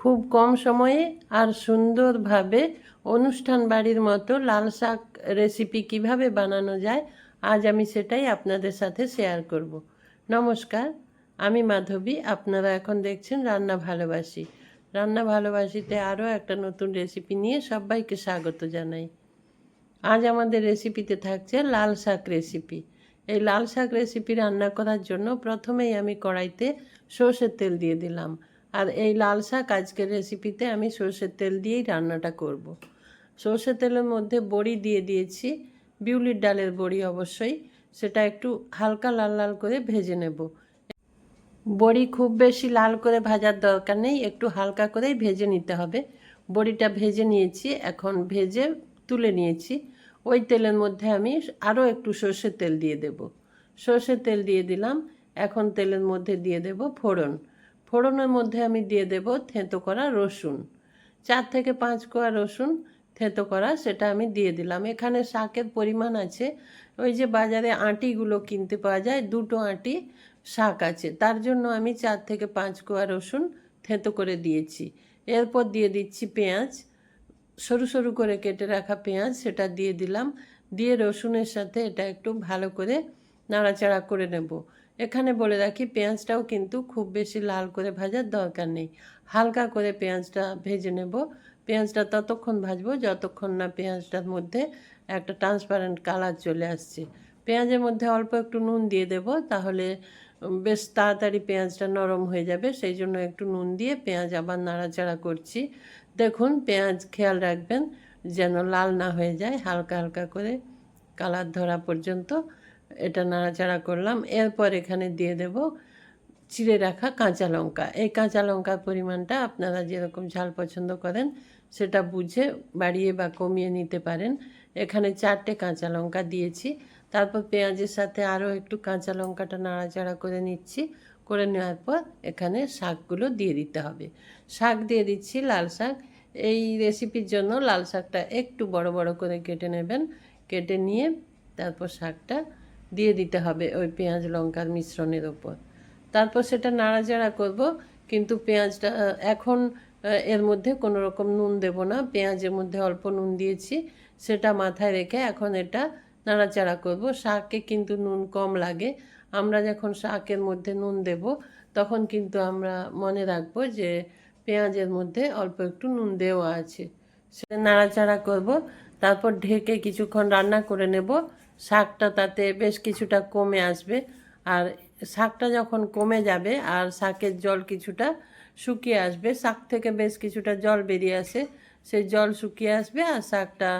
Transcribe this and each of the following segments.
খুব কম সময়ে আর সুন্দরভাবে অনুষ্ঠান বাড়ির মতো লাল শাক রেসিপি কীভাবে বানানো যায়, আজ আমি সেটাই আপনাদের সাথে শেয়ার করব। নমস্কার, আমি মাধবী, আপনারা এখন দেখছেন রান্না ভালোবাসি। রান্না ভালোবাসিতে আরও একটা নতুন রেসিপি নিয়ে সবাইকে স্বাগত জানাই। আজ আমাদের রেসিপিতে থাকছে লাল শাক রেসিপি এই লাল শাক রেসিপি রান্না করার জন্য প্রথমেই আমি কড়াইতে সর্ষের তেল দিয়ে দিলাম। আর এই লাল শাক আজকের রেসিপিতে আমি সর্ষের তেল দিয়েই রান্নাটা করব। সর্ষের তেলের মধ্যে বড়ি দিয়ে দিয়েছি। বিউলির ডালের বড়ি অবশ্যই। সেটা একটু হালকা লাল লাল করে ভেজে নেব। বড়ি খুব বেশি লাল করে ভাজার দরকার নেই, একটু হালকা করেই ভেজে নিতে হবে। বড়িটা ভেজে নিয়েছি, এখন ভেজে তুলে নিয়েছি। ওই তেলের মধ্যে আমি আরও একটু সর্ষের তেল দিয়ে দেব। সর্ষের তেল দিয়ে দিলাম, এখন তেলের মধ্যে দিয়ে দেব ফোড়ন। ফোড়নের মধ্যে আমি দিয়ে দেব থেঁতো করা রসুন। চার থেকে পাঁচ কোয়া রসুন থেঁতো করা, সেটা আমি দিয়ে দিলাম। এখানে শাকের পরিমাণ আছে। ওই যে বাজারে আঁটিগুলো কিনতে পাওয়া যায়, দুটো আঁটি শাক আছে। তার জন্য আমি চার থেকে পাঁচ কোয়া রসুন থেঁতো করে দিয়েছি। এরপর দিয়ে দিচ্ছি পেঁয়াজ। সরু সরু করে কেটে রাখা পেঁয়াজ, সেটা দিয়ে দিলাম। দিয়ে রসুনের সাথে এটা একটু ভালো করে নাড়াচাড়া করে নেব। এখানে বলে রাখি, পেঁয়াজটাও কিন্তু খুব বেশি লাল করে ভাজার দরকার নেই। হালকা করে পেঁয়াজটা ভেজে নেব। পেঁয়াজটা ততক্ষণ ভাজবো যতক্ষণ না পেঁয়াজটার মধ্যে একটা ট্রান্সপারেন্ট কালার চলে আসছে। পেঁয়াজের মধ্যে অল্প একটু নুন দিয়ে দেব, তাহলে বেশ তাড়াতাড়ি পেঁয়াজটা নরম হয়ে যাবে। সেই জন্য একটু নুন দিয়ে পেঁয়াজ আবার নাড়াচাড়া করছি। দেখুন, পেঁয়াজ খেয়াল রাখবেন যেন লাল না হয়ে যায়, হালকা হালকা করে কালার ধরা পর্যন্ত। এটা নাড়াচাড়া করলাম। এরপর এখানে দিয়ে দেব চিড়ে রাখা কাঁচা লঙ্কা। এই কাঁচা লঙ্কার পরিমাণটা আপনারা যেরকম ঝাল পছন্দ করেন, সেটা বুঝে বাড়িয়ে বা কমিয়ে নিতে পারেন। এখানে চারটে কাঁচা লঙ্কা দিয়েছি। তারপর পেঁয়াজের সাথে আরও একটু কাঁচা লঙ্কাটা নাড়াচাড়া করে নিচ্ছি। করে নেওয়ার পর এখানে শাকগুলো দিয়ে দিতে হবে। শাক দিয়ে দিচ্ছি লাল শাক। এই রেসিপির জন্য লাল শাকটা একটু বড় বড় করে কেটে নেবেন। কেটে নিয়ে তারপর শাকটা দিয়ে দিতে হবে ওই পেঁয়াজ লঙ্কার মিশ্রণের ওপর। তারপর সেটা নাড়াচাড়া করব, কিন্তু পেঁয়াজটা, এখন এর মধ্যে কোনো রকম নুন দেব না। পেঁয়াজের মধ্যে অল্প নুন দিয়েছি, সেটা মাথায় রেখে এখন এটা নাড়াচাড়া করব। শাকে কিন্তু নুন কম লাগে। আমরা যখন শাকের মধ্যে নুন দেব, তখন কিন্তু আমরা মনে রাখব যে পেঁয়াজের মধ্যে অল্প একটু নুন দেওয়া আছে। সে নাড়াচাড়া করব। তারপর ঢেকে কিছুক্ষণ রান্না করে নেব। শাকটা তাতে বেশ কিছুটা কমে আসবে। আর শাকটা যখন কমে যাবে আর শাকের জল কিছুটা শুকিয়ে আসবে, শাক থেকে বেশ কিছুটা জল বেরিয়ে আসে, সেই জল শুকিয়ে আসবে আর শাকটা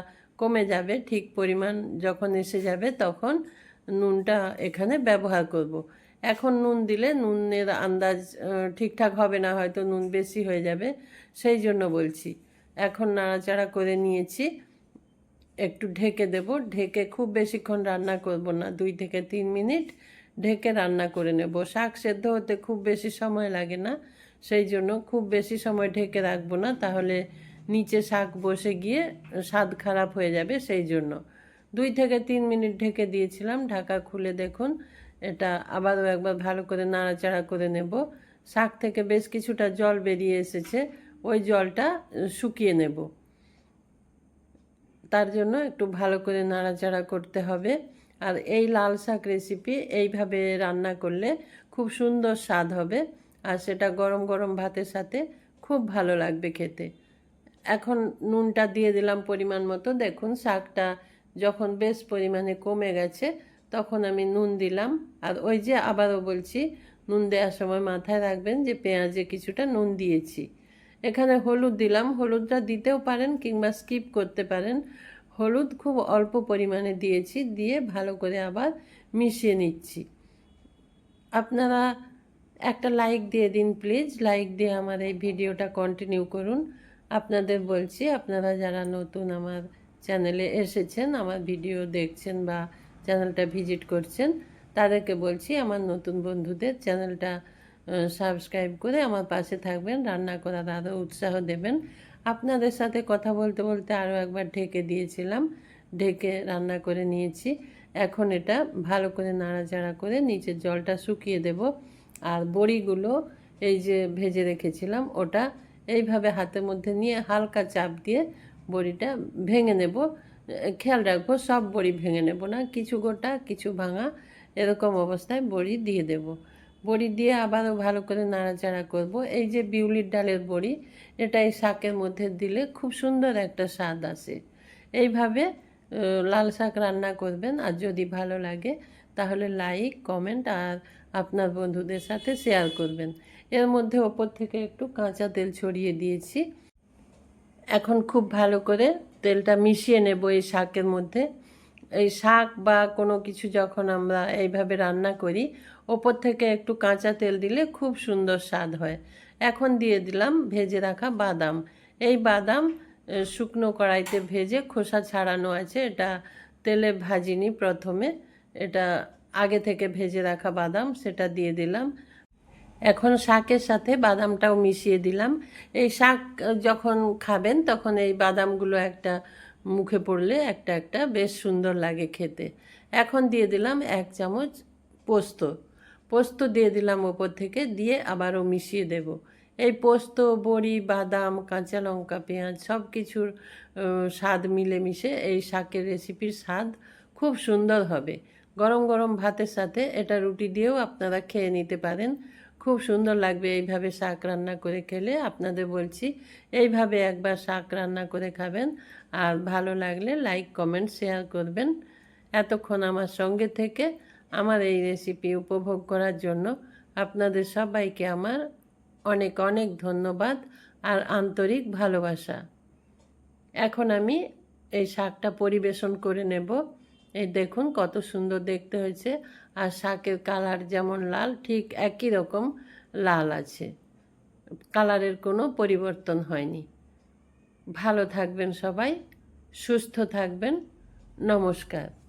কমে যাবে। ঠিক পরিমাণ যখন এসে যাবে তখন নুনটা এখানে ব্যবহার করব। এখন নুন দিলে নুনের আন্দাজ ঠিকঠাক হবে না, হয়তো নুন বেশি হয়ে যাবে, সেই জন্য বলছি। এখন নাড়াচাড়া করে নিয়েছি। একটু ঢেকে দেব। ঢেকে খুব বেশিক্ষণ রান্না করব না, দুই থেকে তিন মিনিট ঢেকে রান্না করে নেব। শাক সেদ্ধ হতে খুব বেশি সময় লাগে না, সেই জন্য খুব বেশি সময় ঢেকে রাখব না, তাহলে নিচে শাক বসে গিয়ে স্বাদ খারাপ হয়ে যাবে, সেই জন্য। দুই থেকে তিন মিনিট ঢেকে দিয়েছিলাম, ঢাকা খুলে দেখুন। এটা আবারও একবার ভালো করে নাড়াচাড়া করে নেব। শাক থেকে বেশ কিছুটা জল বেরিয়ে এসেছে, ওই জলটা শুকিয়ে নেব। তার জন্য একটু ভালো করে নাড়াচাড়া করতে হবে। আর এই লাল শাক রেসিপি এইভাবে রান্না করলে খুব সুন্দর স্বাদ হবে আর সেটা গরম গরম ভাতের সাথে খুব ভালো লাগবে খেতে। এখন নুনটা দিয়ে দিলাম পরিমাণ মতো। দেখুন শাকটা যখন বেশ পরিমাণে কমে গেছে তখন আমি নুন দিলাম। আর ওই যে আবারও বলছি, নুন দেওয়ার সময় মাথায় রাখবেন যে পেঁয়াজে কিছুটা নুন দিয়েছি। এখানে হলুদ দিলাম। হলুদটা দিতেও পারেন কিংবা স্কিপ করতে পারেন। হলুদ খুব অল্প পরিমাণে দিয়েছি, দিয়ে ভালো করে আবার মিশিয়ে নিচ্ছি। আপনারা একটা লাইক দিয়ে দিন প্লিজ লাইক দিয়ে আমার এই ভিডিওটা কন্টিনিউ করুন। আপনাদের বলছি, আপনারা যারা নতুন আমার চ্যানেলে এসেছেন, আমার ভিডিও দেখছেন বা চ্যানেলটা ভিজিট করছেন, তাদেরকে বলছি, আমার নতুন বন্ধুদের চ্যানেলটা সাবস্ক্রাইব করে আমার পাশে থাকবেন, রান্না করার আরও উৎসাহ দেবেন। আপনাদের সাথে কথা বলতে বলতে আরও একবার ঢেকে দিয়েছিলাম, ঢেকে রান্না করে নিয়েছি। এখন এটা ভালো করে নাড়াচাড়া করে নিচের জলটা শুকিয়ে দেব। আর বড়িগুলো এই যে ভেজে রেখেছিলাম, ওটা এইভাবে হাতের মধ্যে নিয়ে হালকা চাপ দিয়ে বড়িটা ভেঙে নেব। খেয়াল রাখব, সব বড়ি ভেঙে নেব না, কিছু গোটা, কিছু ভাঙা, এরকম অবস্থায় বড়ি দিয়ে দেব। বড়ি দিয়ে আবারও ভালো করে নাড়াচাড়া করব। এই যে বিউলির ডালের বড়ি, এটা এই শাকের মধ্যে দিলে খুব সুন্দর একটা স্বাদ আসে। এইভাবে লাল শাক রান্না করবেন আর যদি ভালো লাগে তাহলে লাইক, কমেন্ট আর আপনার বন্ধুদের সাথে শেয়ার করবেন। এর মধ্যে ওপর থেকে একটু কাঁচা তেল ছড়িয়ে দিয়েছি। এখন খুব ভালো করে তেলটা মিশিয়ে নেব এই শাকের মধ্যে। এই শাক বা কোনো কিছু যখন আমরা এইভাবে রান্না করি ওপর থেকে একটু কাঁচা তেল দিলে খুব সুন্দর স্বাদ হয়। এখন দিয়ে দিলাম ভেজে রাখা বাদাম। এই বাদাম শুকনো কড়াইতে ভেজে খোসা ছাড়ানো আছে। এটা তেলে ভাজিনি প্রথমে। এটা আগে থেকে ভেজে রাখা বাদাম, সেটা দিয়ে দিলাম। এখন শাকের সাথে বাদামটাও মিশিয়ে দিলাম। এই শাক যখন খাবেন, তখন এই বাদামগুলো একটা মুখে পড়লে একটা একটা বেশ সুন্দর লাগে খেতে। এখন দিয়ে দিলাম এক চামচ পোস্ত। পোস্ত দিয়ে দিলাম ওপর থেকে, দিয়ে আবারও মিশিয়ে দেব। এই পোস্ত, বড়ি, বাদাম, কাঁচা লঙ্কা, পেঁয়াজ সব কিছুর স্বাদ মিলেমিশে এই শাকের রেসিপির স্বাদ খুব সুন্দর হবে। গরম গরম ভাতের সাথে এটা রুটি দিয়েও আপনারা খেয়ে নিতে পারেন। খুব সুন্দর লাগবে এইভাবে শাক রান্না করে খেলে। আপনাদের বলছি, এইভাবে একবার শাক রান্না করে খাবেন। আর ভালো লাগলে লাইক, কমেন্ট, শেয়ার করবেন। এতক্ষণ আমার সঙ্গে থেকে আমার এই রেসিপি উপভোগ করার জন্য আপনাদের সবাইকে আমার অনেক অনেক ধন্যবাদ আর আন্তরিক ভালোবাসা। এখন আমি এই শাকটা পরিবেশন করে নেব। এই দেখুন কত সুন্দর দেখতে হয়েছে। আর শাকের কালার যেমন লাল, ঠিক একই রকম লাল আছে। কালারের কোনো পরিবর্তন হয়নি। ভালো থাকবেন সবাই, সুস্থ থাকবেন। নমস্কার।